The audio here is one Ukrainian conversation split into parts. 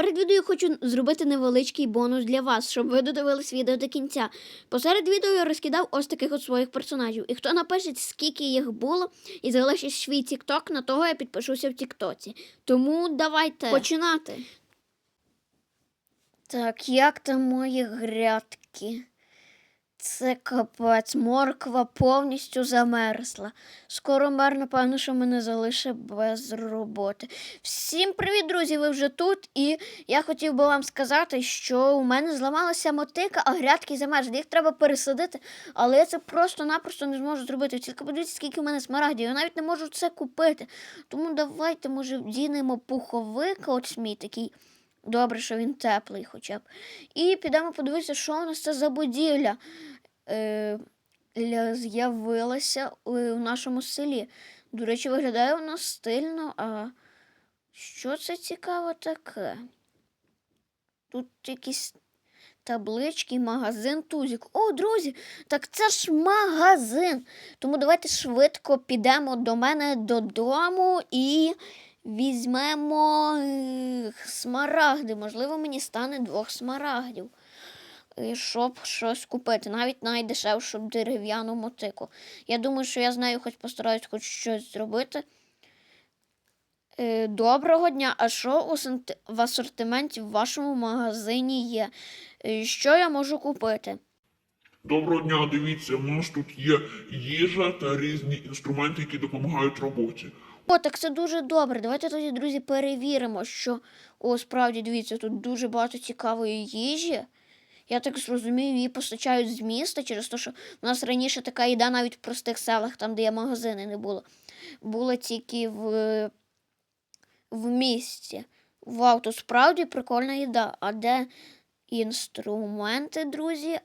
перед відео хочу зробити невеличкий бонус для вас, щоб ви додивились відео до кінця. Посеред відео я розкидав ось таких от своїх персонажів. І хто напише, скільки їх було, і залишить свій тікток, на того я підпишуся в тіктоці. Тому давайте починати. Так, як там мої грядки? Це капець, морква повністю замерзла. Скоро мер, напевно, що мене залишить без роботи. Всім привіт, друзі! Ви вже тут. І я хотів би вам сказати, що у мене зламалася мотика, а грядки замерзли. Їх треба пересадити, але я це просто-напросто не зможу зробити. Тільки подивіться, скільки у мене смарагдів. Я навіть не можу це купити. Тому давайте, може, вдінемо пуховик, от мій такий. Добре, що він теплий хоча б. І підемо подивитися, що у нас це за будівля ля- з'явилася у, у нашому селі. До речі, виглядає вона стильно, а що це цікаво таке? Тут якісь таблички, магазин Тузік. О, друзі, так це ж магазин. Тому давайте швидко підемо до мене додому і візьмемо е, смарагди. Можливо, мені стане двох смарагдів. Щоб щось купити, навіть найдешевшу дерев'яну мотику. Я думаю, що я з нею хоч постараюсь хоч щось зробити. Е, Доброго дня! А що в асортименті в вашому магазині є? Е, Що я можу купити? Доброго дня, дивіться, у нас тут є їжа та різні інструменти, які допомагають роботі. О, так це дуже добре. Давайте тоді, друзі, перевіримо, що о, справді дивіться, тут дуже багато цікавої їжі. Я так зрозумів, її постачають з міста через те, що в нас раніше така їда навіть в простих селах, там, де є магазини, не було. Була тільки в, в місті. Вау, тут справді прикольна їда. А де інструменти, друзі?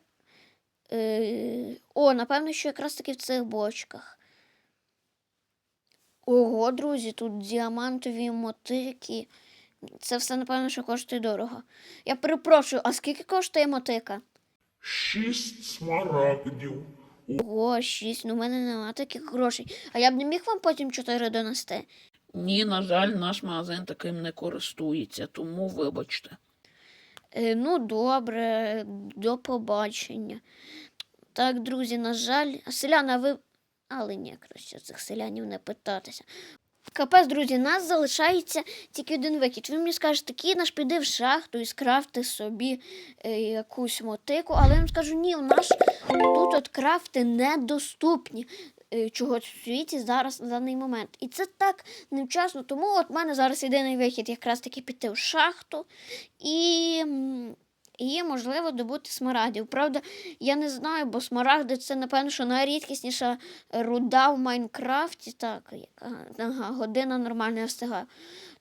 Е, о, напевно, що якраз таки в цих бочках. Ого, друзі, тут діамантові мотики. Це все, напевно, що коштує дорого. Я перепрошую, а скільки коштує мотика? Шість смарагдів. Ого, шість, ну в мене нема таких грошей. А я б не міг вам потім чотири донести. Ні, на жаль, наш магазин таким не користується, тому вибачте. Е, ну, добре, до побачення. Так, друзі, на жаль, а селяна, ви. Але ні, краще цих селянів не питатися. Капець, друзі, нас залишається тільки один викид. Ви мені скажете, Кінаш, піди в шахту і скрафти собі е, якусь мотику, але я вам скажу, ні, у нас тут от крафти недоступні. е, Чого в світі зараз на даний момент. І це так невчасно. Тому от в мене зараз єдиний вихід якраз таки піти в шахту і, і можливо добути смарагдів. Правда, я не знаю, бо смарагди це, напевно, що найрідкісніша руда в Майнкрафті. Так, ага, година нормально я встигаю.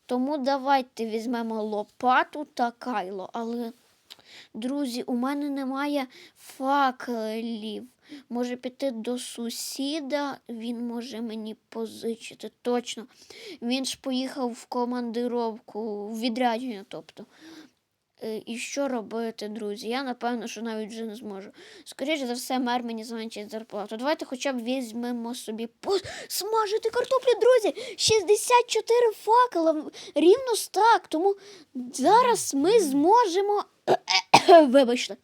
Тому давайте візьмемо лопату та кайло. Але, друзі, у мене немає факелів. Може піти до сусіда, він може мені позичити. Точно. Він ж поїхав в командировку, в відрядження, тобто. Е, І що робити, друзі? Я напевно, що навіть вже не зможу. Скоріше за все, мер мені зменшить зарплату. Давайте хоча б візьмемо собі смажити картоплю, друзі. 64 факела, рівно так. Тому зараз ми зможемо, вибачте,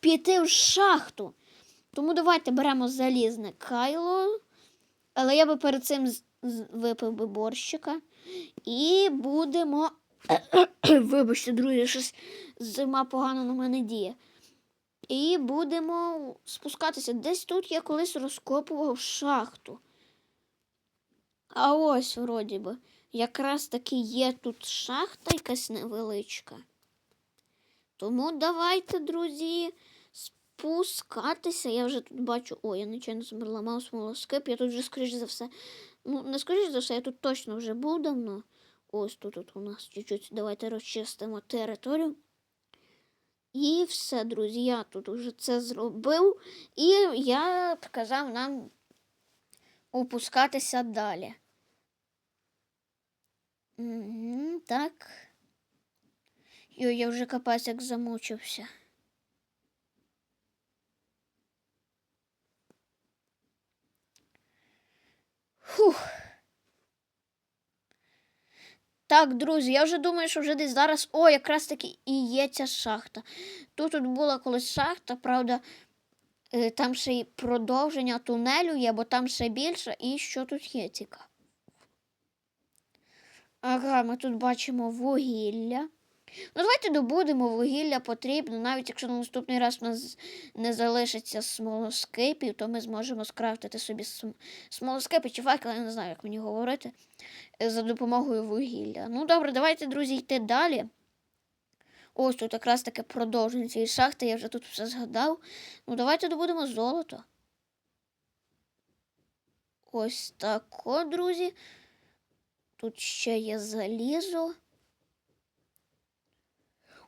піти в шахту. Тому давайте беремо залізне кайло. Але я би перед цим випив би борщика. І будемо. Вибачте, друзі, щось зима погано на мене діє. І будемо спускатися. Десь тут я колись розкопував шахту. А ось, вроді би, якраз таки є тут шахта якась невеличка. Тому давайте, друзі, спускатися. Я вже тут бачу. О, я нічого не ламав смолоскип. Я тут вже, скоріш за все. Ну, не скоріш за все, я тут точно вже був давно. Ось тут от у нас чуть-чуть. Давайте розчистимо територію. І все, друзі, я тут уже це зробив. І я показав нам опускатися далі. Так. Йо, я вже капець як замучився. Так, друзі, я вже думаю, що вже десь зараз. О, якраз таки і є ця шахта. Тут тут була колись шахта, правда, е, там ще й продовження тунелю є, бо там ще більше. І що тут є цікаво? Ага, ми тут бачимо вугілля. Ну, давайте добудемо вугілля потрібно. Навіть якщо на наступний раз у нас не залишиться смолоскипів, то ми зможемо скрафтити собі см- смолоскипи чи факели, я не знаю, як мені говорити, е, за допомогою вугілля. Ну, добре, давайте, друзі, йти далі. Ось тут якраз таке продовження цієї шахти, я вже тут все згадав. Ну, давайте добудемо золото. Ось тако, друзі. Тут ще є залізо.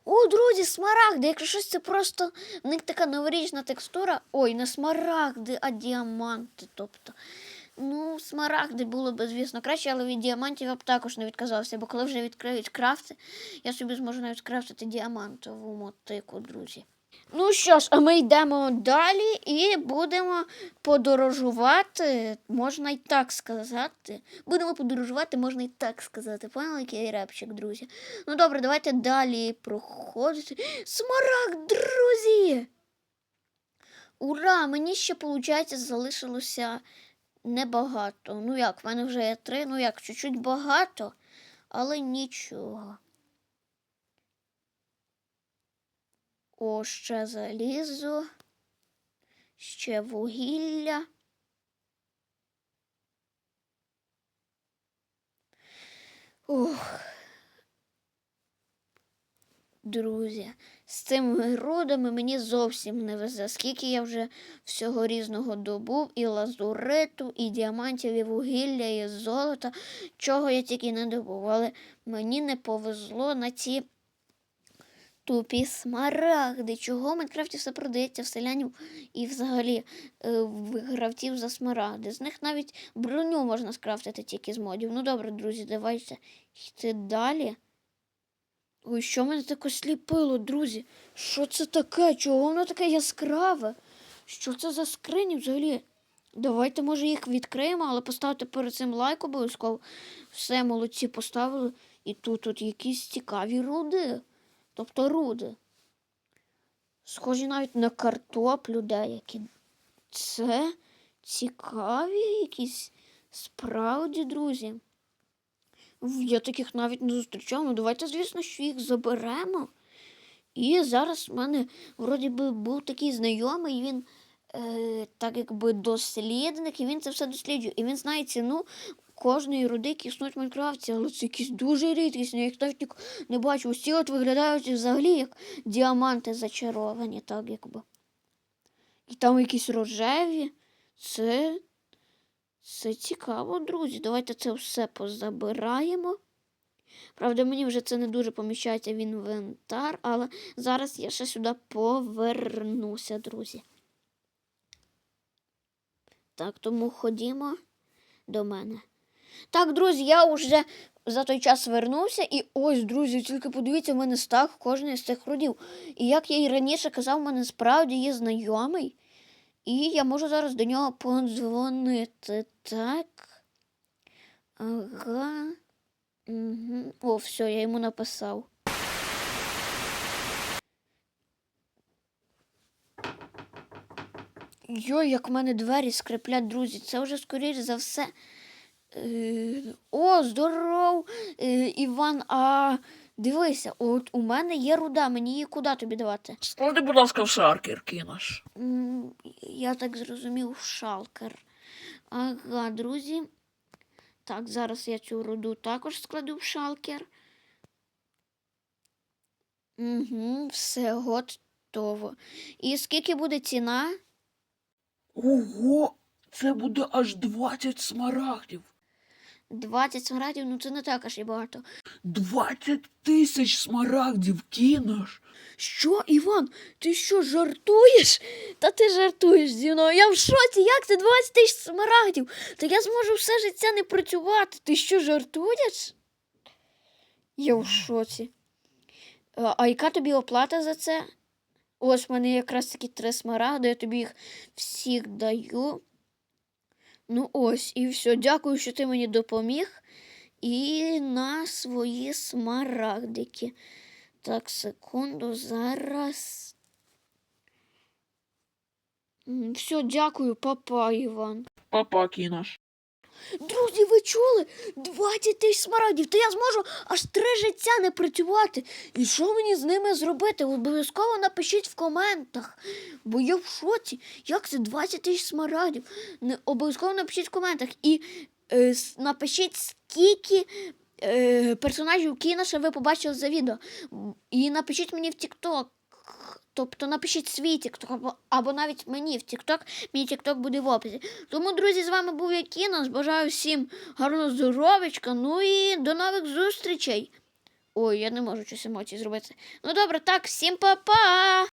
О, друзі, смарагди. Якщо щось це просто в них така новорічна текстура. Ой, не смарагди, а діаманти. Тобто. Ну, смарагди було б, звісно, краще, але від діамантів я б також не відказався, бо коли вже відкриють крафти, я собі зможу навіть крафтити діамантову мотику, друзі. Ну що ж, а ми йдемо далі і будемо подорожувати, можна й так сказати. Будемо подорожувати, можна й так сказати. Поняли, який репчик, друзі? Ну добре, давайте далі проходити. Смарагд, друзі! Ура! Мені ще, виходить, залишилося небагато. Ну як, в мене вже є три, ну як, чуть-чуть багато, але нічого. О, ще залізо, ще вугілля. Ух. Друзі, з цими родами мені зовсім не везе. Скільки я вже всього різного добув, і лазуриту, і діамантів, і вугілля, і золота, чого я тільки не добув. Але мені не повезло на ці тупі смарагди. Чого в Майнкрафті все продається в селянів і взагалі е, в гравців за смарагди. З них навіть броню можна скрафтити тільки з модів. Ну добре, друзі, давайте йти далі. Ой, що мене таке сліпило, друзі? Що це таке? Чого воно таке яскраве? Що це за скрині взагалі? Давайте, може, їх відкриємо, але поставте перед цим лайк обов'язково. Все, молодці, поставили. І тут тут якісь цікаві руди. Тобто руди. Схожі навіть на картоплю деякі. Це цікаві якісь справді, друзі. Я таких навіть не зустрічав. Ну давайте, звісно, що їх заберемо. І зараз в мене вроді би був такий знайомий, він е, так якби дослідник, і він це все досліджує. І він знає ціну кожної руди, які існують Майнкрафті, але це якісь дуже рідкісні, я їх ніко- не бачу. Усі от виглядають взагалі як діаманти зачаровані, так якби. І там якісь рожеві. Це це цікаво, друзі. Давайте це все позабираємо. Правда, мені вже це не дуже поміщається в інвентар, але зараз я ще сюди повернуся, друзі. Так, тому ходімо до мене. Так, друзі, я вже за той час вернувся, і ось, друзі, тільки подивіться, в мене стак кожний з цих родів. І як я і раніше казав, в мене справді є знайомий. І я можу зараз до нього подзвонити. Так. Ага. Угу. О, все, я йому написав. Йой, як в мене двері скриплять, друзі. Це вже скоріш за все. Е, О, здоров, е, Іван. А дивися, от у мене є руда, мені її куди тобі давати? Склади, будь ласка, в шаркер кинеш. Я так зрозумів, в шалкер. Ага, друзі. Так, зараз я цю руду також складу в шалкер. Угу, все готово. І скільки буде ціна? Ого, це буде аж 20 смарагдів. 20 смарагдів, ну це не так аж і багато. 20 тисяч смарагдів кинеш. Що, Іван, ти що, жартуєш? Та ти жартуєш зі мною. Я в шоці, як це 20 тисяч смарагдів? Та я зможу все життя не працювати. Ти що, жартуєш? Я в шоці. А, а яка тобі оплата за це? Ось в мене якраз такі три смарагди, я тобі їх всіх даю. Ну ось, і все. Дякую, що ти мені допоміг. і на свої смарагдики. Так, секунду, зараз. Все, дякую, папа, Іван. Папа Кінош. Друзі, ви чули? 20 тисяч смарагдів, то я зможу аж три життя не працювати. І що мені з ними зробити? Обов'язково напишіть в коментах. Бо я в шоці. Як це 20 тисяч смарагдів? Обов'язково напишіть в коментах. І е, напишіть, скільки е, персонажів Кіноша ви побачили за відео. І напишіть мені в TikTok. Тобто напишіть свій тікток або, або навіть мені в тікток, Мій тікток буде в описі. Тому, друзі, з вами був я Кінос. Бажаю всім гарного здоров'ячка. Ну і до нових зустрічей. Ой, я не можу щось емоції зробити. Ну добре, так, всім па-па!